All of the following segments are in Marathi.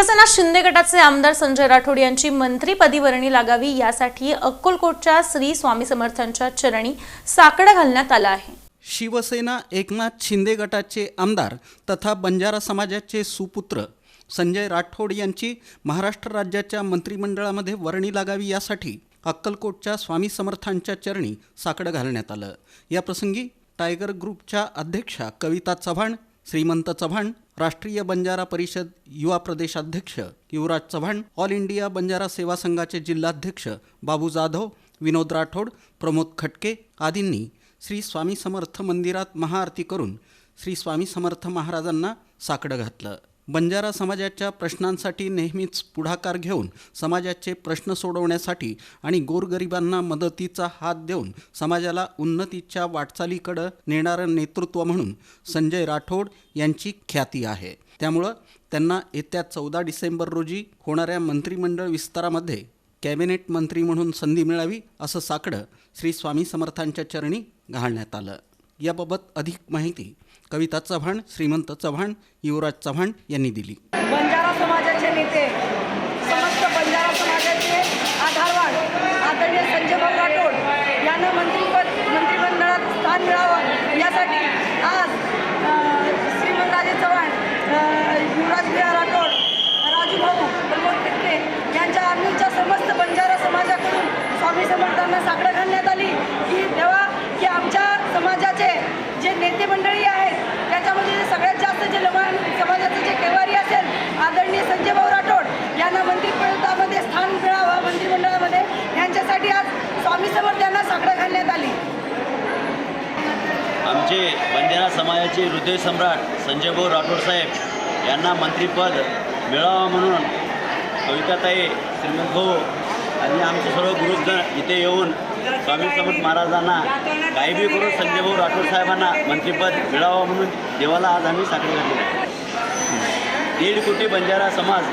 शिवसेना शिंदे गटाचे आमदार संजय राठोड यांची मंत्रीपदी वर्णी लागावी यासाठी अक्कलकोटच्या श्री स्वामी समर्थांच्या चरणी साकडं घालण्यात आलं आहे. शिवसेना एकनाथ शिंदे गटाचे आमदार तथा बंजारा समाजाचे सुपुत्र संजय राठोड यांची महाराष्ट्र राज्याच्या मंत्रिमंडळामध्ये वर्णी लागावी यासाठी अक्कलकोटच्या स्वामी समर्थांच्या चरणी साकडं घालण्यात आलं. याप्रसंगी टायगर ग्रुपच्या अध्यक्षा कविता चव्हाण श्रीमंत चव्हाण राष्ट्रीय बंजारा परिषद युवा प्रदेशाध्यक्ष युवराज चव्हाण ऑल इंडिया बंजारा सेवा संघाचे जिल्हाध्यक्ष बाबू जाधव विनोद राठोड प्रमोद खटके आदींनी श्री स्वामी समर्थ मंदिरात महाआरती करून श्री स्वामी समर्थ महाराजांना साकडं घातलं. बंजारा समाजाच्या प्रश्नांसाठी नेहमीच पुढाकार घेऊन समाजाचे प्रश्न सोडवण्यासाठी आणि गोरगरिबांना मदतीचा हात देऊन समाजाला उन्नतीच्या वाटचालीकडं नेणारं नेतृत्व म्हणून संजय राठोड यांची ख्याती आहे. त्यामुळं त्यांना येत्या चौदा डिसेंबर रोजी होणाऱ्या मंत्रिमंडळ विस्तारामध्ये कॅबिनेट मंत्री म्हणून संधी मिळावी असं साकडं श्री स्वामी समर्थांच्या चरणी घालण्यात आलं. याबाबत अधिक माहिती कविता चव्हाण श्रीमंत चव्हाण युवराज चव्हाण यांनी दिली. बंजारा समाजाचे नेते समस्त बंजारा समाजाचे आधारवाड आदरणीय संजय भाऊ राठोड यांना मंत्रीपद मंत्रिमंडळात स्थान मिळावं यासाठी आज श्रीमंतराजे चव्हाण युवराज बिहार राठोड राजू भाऊ प्रमोद टिटके यांच्या आम्हीच्या समस्त बंजारा समाजाकडून स्वामी समर्थांना साकडं घालण्यात आली की तेव्हा की आमच्या समाजाचे जे नेते मंडळी आहेत त्याच्यामध्ये जे सगळ्यात जास्त जे लबान समाजाचे जे केवारी असेल आदरणीय संजय भाऊ राठोड यांना मंत्रिपदामध्ये स्थान मिळावं मंत्रिमंडळामध्ये यांच्यासाठी आज स्वामी समर्थ यांना साकडं घालण्यात आली आमचे बंदिरा समाजाचे हृदयसम्राट संजयभाऊ राठोड साहेब यांना मंत्रिपद मिळावं म्हणून कविताताई श्रीमंत भाऊ आणि आमचे सर्व ग्रुपजण इथे येऊन स्वामी समर्थ महाराजांना काही बी करून संजयभाऊ राठोड साहेबांना मंत्रिपद मिळावं म्हणून देवाला आज आम्ही साखर घातली दीड कोटी बंजारा समाज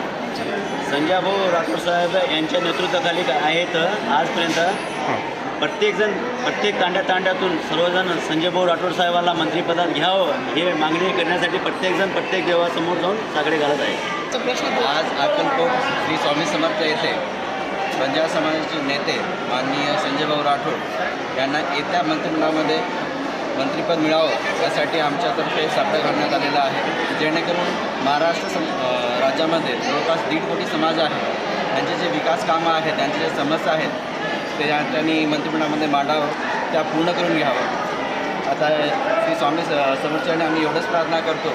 संजयभाऊ राठोड साहेब यांच्या नेतृत्वाखाली आहेत आजपर्यंत. प्रत्येकजण प्रत्येक तांड्या तांड्यातून सर्वजण संजय भाऊ राठोड साहेबांना मंत्रिपदात घ्यावं हे मागणी करण्यासाठी प्रत्येकजण प्रत्येक देवासमोर जाऊन साकडे घालत आहे आज अक्कलकोट श्री स्वामी समर्थ येथे बंजारा समाजाचे नेते माननीय संजयभाऊ राठोड यांना येत्या मंत्रिमंडळामध्ये मंत्रिपद मिळावं यासाठी आमच्यातर्फे साकडं घालण्यात आलेलं आहे. जेणेकरून महाराष्ट्र सम राज्यामध्ये जवळपास दीड कोटी समाज आहे. त्यांचे जे विकास कामं आहेत त्यांच्या ज्या समस्या आहेत त्याच्या त्यांनी मंत्रिमंडळामध्ये मांडावं त्या पूर्ण करून घ्यावं. आता श्री स्वामी स आम्ही एवढंच प्रार्थना करतो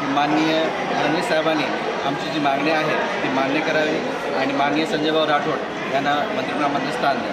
की माननीय फडणवीस साहेबांनी आमची जी मागणी आहे ती मान्य करावी आणि माननीय संजयभाऊ राठोड यांना मंत्रिमंडळामध्ये स्थान द्यावं.